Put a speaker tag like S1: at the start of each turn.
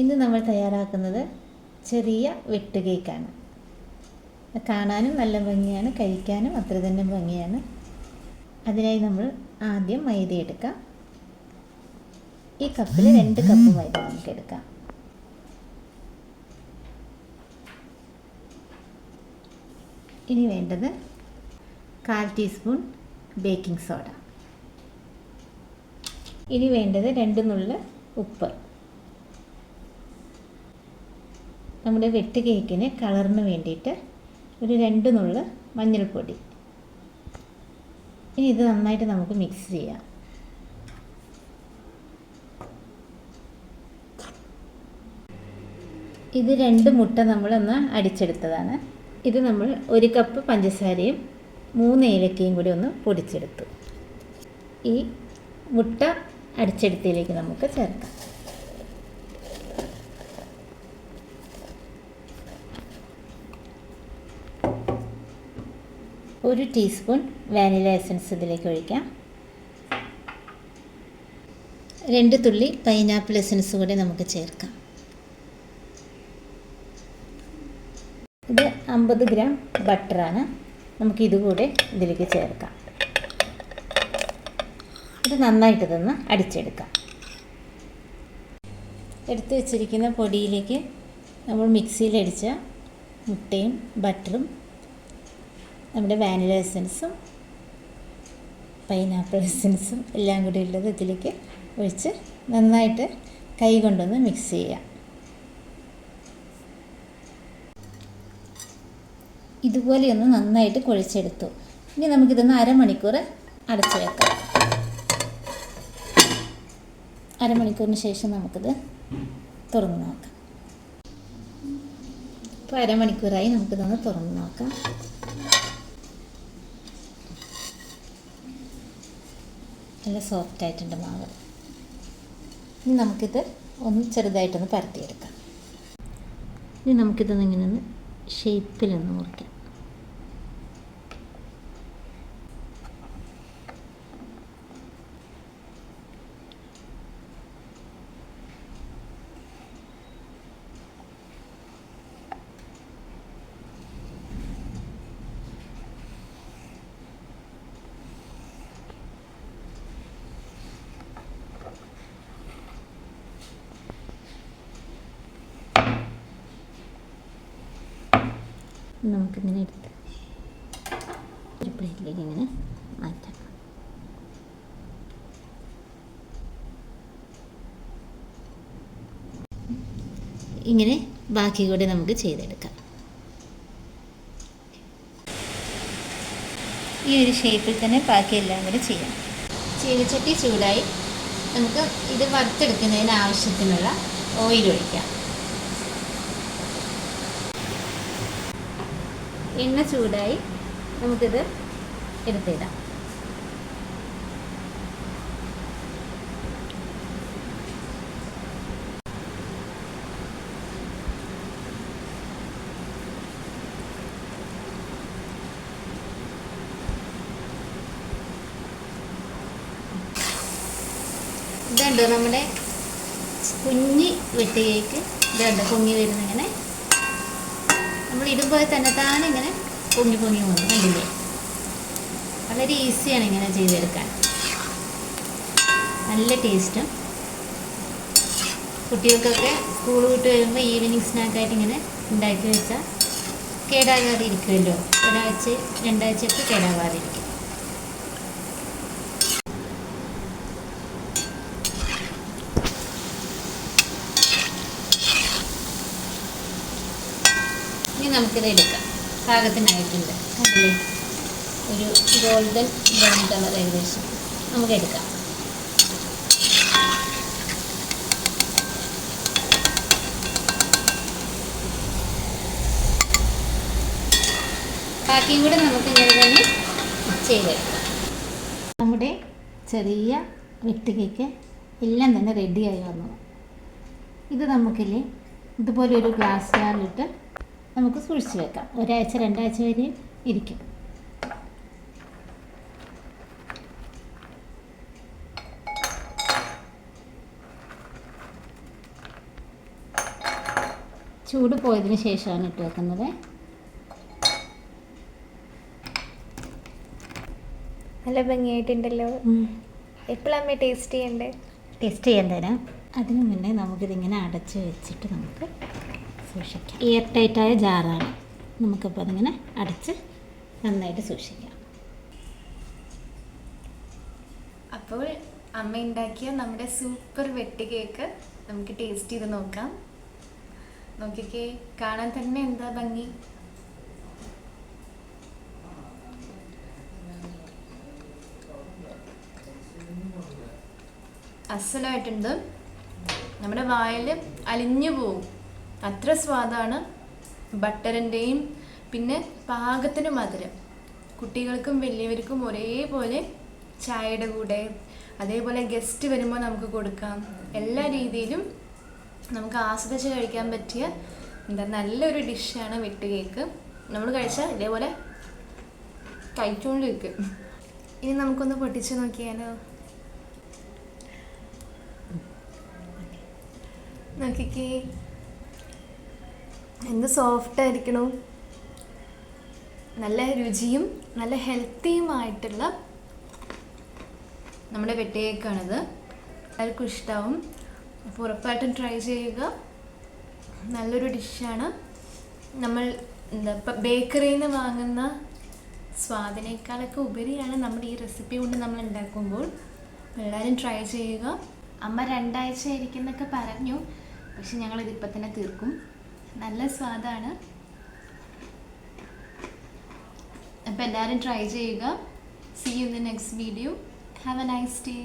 S1: ഇന്ന് നമ്മൾ തയ്യാറാക്കുന്നത് ചെറിയ വെട്ട് കേക്കാണ്. കാണാനും നല്ല ഭംഗിയാണ് കഴിക്കാനും അത്ര തന്നെ ഭംഗിയാണ്. അതിനായി നമ്മൾ ആദ്യം മൈദ എടുക്കാം. ഈ കപ്പിൽ രണ്ട് കപ്പ് മൈദ നമുക്ക് എടുക്കാം. ഇനി വേണ്ടത് കാൽ ടീസ്പൂൺ ബേക്കിംഗ് സോഡ. ഇനി വേണ്ടത് രണ്ട് നുള്ള ഉപ്പ്. നമ്മുടെ വെട്ട് കേക്കിന് കളറിന് വേണ്ടിയിട്ട് ഒരു രണ്ട് നുള്ള് മഞ്ഞൾപ്പൊടി. ഇനി ഇത് നന്നായിട്ട് നമുക്ക് മിക്സ് ചെയ്യാം. ഇത് രണ്ട് മുട്ട നമ്മളൊന്ന് അടിച്ചെടുത്തതാണ്. ഇത് നമ്മൾ ഒരു കപ്പ് പഞ്ചസാരയും മൂന്ന് ഏലക്കയും കൂടി ഒന്ന് പൊടിച്ചെടുത്തു. ഈ മുട്ട അടിച്ചെടുത്തിലേക്ക് നമുക്ക് ചേർക്കാം. ഒരു ടീസ്പൂൺ വാനില എസൻസ് ഇതിലേക്ക് ഒഴിക്കാം. രണ്ട് തുള്ളി പൈനാപ്പിൾ എസൻസ് കൂടി നമുക്ക് ചേർക്കാം. ഇത് അമ്പത് ഗ്രാം ബട്ടറാണ്. നമുക്ക് ഇതുകൂടെ ഇതിലേക്ക് ചേർക്കാം. ഇത് നന്നായിട്ട് ഇതൊന്ന് അടിച്ചെടുക്കാം. എടുത്തു വച്ചിരിക്കുന്ന പൊടിയിലേക്ക് നമ്മൾ മിക്സിയിലടിച്ച മുട്ടയും ബട്ടറും നമ്മുടെ വാനില എസൻസും പൈനാപ്പിൾ എസൻസും എല്ലാം കൂടി ഉള്ളത് ഇതിലേക്ക് ഒഴിച്ച് നന്നായിട്ട് കൈ കൊണ്ടൊന്ന് മിക്സ് ചെയ്യാം. ഇതുപോലെയൊന്ന് നന്നായിട്ട് കുഴച്ചെടുത്തു. ഇനി നമുക്കിതൊന്ന് അരമണിക്കൂർ അടച്ചു വെക്കാം അരമണിക്കൂറിന് ശേഷം നമുക്കിത് തുറന്ന് നോക്കാം. ഇപ്പോൾ അരമണിക്കൂറായി നമുക്കിതൊന്ന് തുറന്ന് നോക്കാം. നല്ല സോഫ്റ്റ് ആയിട്ടുണ്ട് മാവ്. ഇനി നമുക്കിത് ഒന്ന് ചെറുതായിട്ടൊന്ന് പരത്തിയെടുക്കാം. ഇനി നമുക്കിതൊന്ന് ഇങ്ങനെ ഒന്ന് ഷേപ്പിലൊന്ന് മുറിക്കാം. നമുക്കിങ്ങനെ എടുത്ത് ഒരു പ്ലേറ്റിലേക്ക് ഇങ്ങനെ മാറ്റാം. ഇങ്ങനെ ബാക്കി കൂടി നമുക്ക് ചെയ്തെടുക്കാം. ഈ ഒരു ഷേപ്പിൽ തന്നെ ബാക്കി എല്ലാം കൂടി ചെയ്യാം. ചീനച്ചട്ടി ചൂടായി നമുക്ക് ഇത് വറുത്തെടുക്കുന്നതിന് ആവശ്യത്തിനുള്ള ഓയിൽ ഒഴിക്കാം. എണ്ണ ചൂടായി നമുക്കിത് എടുത്തിടാം. ഇതുണ്ടോ നമ്മുടെ കുഞ്ഞി വെട്ടിയേക്ക് ഇതുണ്ട് പൊങ്ങി വരുന്നിങ്ങനെ? നമ്മൾ ഇടുമ്പോൾ തന്നെ താനെ ഇങ്ങനെ പൊങ്ങി പൊങ്ങി പോകുന്നു കണ്ടില്ലേ? വളരെ ഈസിയാണ് ഇങ്ങനെ ചെയ്തെടുക്കാൻ. നല്ല ടേസ്റ്റും. കുട്ടികൾക്കൊക്കെ സ്കൂൾ വിട്ട് വരുമ്പോൾ ഈവനിങ് സ്നാക്കായിട്ട് ഇങ്ങനെ ഉണ്ടാക്കി വെച്ചാൽ കേടാകാതെ ഇരിക്കുമല്ലോ. ഒരാഴ്ച രണ്ടാഴ്ചയൊക്കെ കേടാകാതെ ഇരിക്കും. നമുക്കിത് എടുക്കാം. പാകത്തിനായിട്ടുണ്ട്. കണ്ടില്ലേ ഒരു ഗോൾഡൻ ബ്രൗൺ കളർ ഏകദേശം നമുക്ക് എടുക്കാം. ബാക്കിയും കൂടെ നമുക്ക് ഇങ്ങനെ തന്നെ ചെയ്തെടുക്കാം. നമ്മുടെ ചെറിയ വെട്ടുകയ്ക്ക് എല്ലാം തന്നെ റെഡിയായി വന്നു. ഇത് നമുക്കില്ലേ ഇതുപോലെ ഒരു ഗ്ലാസ് ജാറിലിട്ട് നമുക്ക് സൂക്ഷിച്ച് വെക്കാം. ഒരാഴ്ച രണ്ടാഴ്ച വരെ ഇരിക്കും. ചൂട് പോയതിന് ശേഷമാണ് ഇട്ട് വെക്കുന്നത്.
S2: നല്ല ഭംഗിയായിട്ടുണ്ടല്ലോ. എപ്പോഴാണ് ടേസ്റ്റ് ചെയ്യണ്ടേ?
S1: ടേസ്റ്റ് ചെയ്യാൻ തരാം. അതിനു മുന്നേ നമുക്കിതിങ്ങനെ അടച്ച് വെച്ചിട്ട് നമുക്ക് സൂക്ഷിക്കാം. എയർ ടൈറ്റായ ജാറാണ്. നമുക്കിപ്പോൾ അതിങ്ങനെ അടച്ച് നന്നായിട്ട് സൂക്ഷിക്കാം.
S2: അപ്പോൾ അമ്മ ഉണ്ടാക്കിയ നമ്മുടെ സൂപ്പർ വെട്ടി കേക്ക് നമുക്ക് ടേസ്റ്റ് ചെയ്ത് നോക്കാം. നോക്കിക്കേ കാണാൻ തന്നെ എന്താ ഭംഗി? അസലായിട്ടുണ്ട്. നമ്മുടെ വായിൽ അലിഞ്ഞു പോവും. അത്ര സ്വാദാണ് ബട്ടറിന്റെയും പിന്നെ പാകത്തിന് മധുരം. കുട്ടികൾക്കും വലിയവർക്കും ഒരേപോലെ ചായയുടെ കൂടെ അതേപോലെ ഗസ്റ്റ് വരുമ്പോൾ നമുക്ക് കൊടുക്കാം. എല്ലാ രീതിയിലും നമുക്ക് ആസ്വദിച്ച് കഴിക്കാൻ പറ്റിയ എന്താ നല്ലൊരു ഡിഷാണ് വെട്ട് കേക്ക്. നമ്മൾ കഴിച്ചാൽ ഇതേപോലെ കഴിച്ചുകൊണ്ടിരിക്കും ഇനി നമുക്കൊന്ന് പൊട്ടിച്ച് നോക്കിയാലോ? നോക്കിക്കേ. എന്ത് സോഫ്റ്റ് ആയിരിക്കണു? നല്ല രുചിയും നല്ല ഹെൽത്തിയുമായിട്ടുള്ള നമ്മുടെ വെട്ടയേക്കാണിത് എല്ലാവർക്കും ഇഷ്ടമാവും അപ്പോൾ ഉറപ്പായിട്ടും ട്രൈ ചെയ്യുക. നല്ലൊരു ഡിഷാണ് നമ്മൾ എന്താ ബേക്കറിയിൽ നിന്ന് വാങ്ങുന്ന സ്വാദിനേക്കാളൊക്കെ ഉപരിയാണ് നമ്മൾ ഈ റെസിപ്പി കൊണ്ട് നമ്മൾ ഉണ്ടാക്കുമ്പോൾ. എല്ലാവരും ട്രൈ ചെയ്യുക. അമ്മ രണ്ടാഴ്ച ആയിരിക്കുന്നൊക്കെ പറഞ്ഞു. പക്ഷെ ഞങ്ങളിതിപ്പോൾ തന്നെ തീർക്കും. നല്ല സ്വാദാണ്. അപ്പോൾ എല്ലാവരും ട്രൈ ചെയ്യുക. See you the next video have a nice day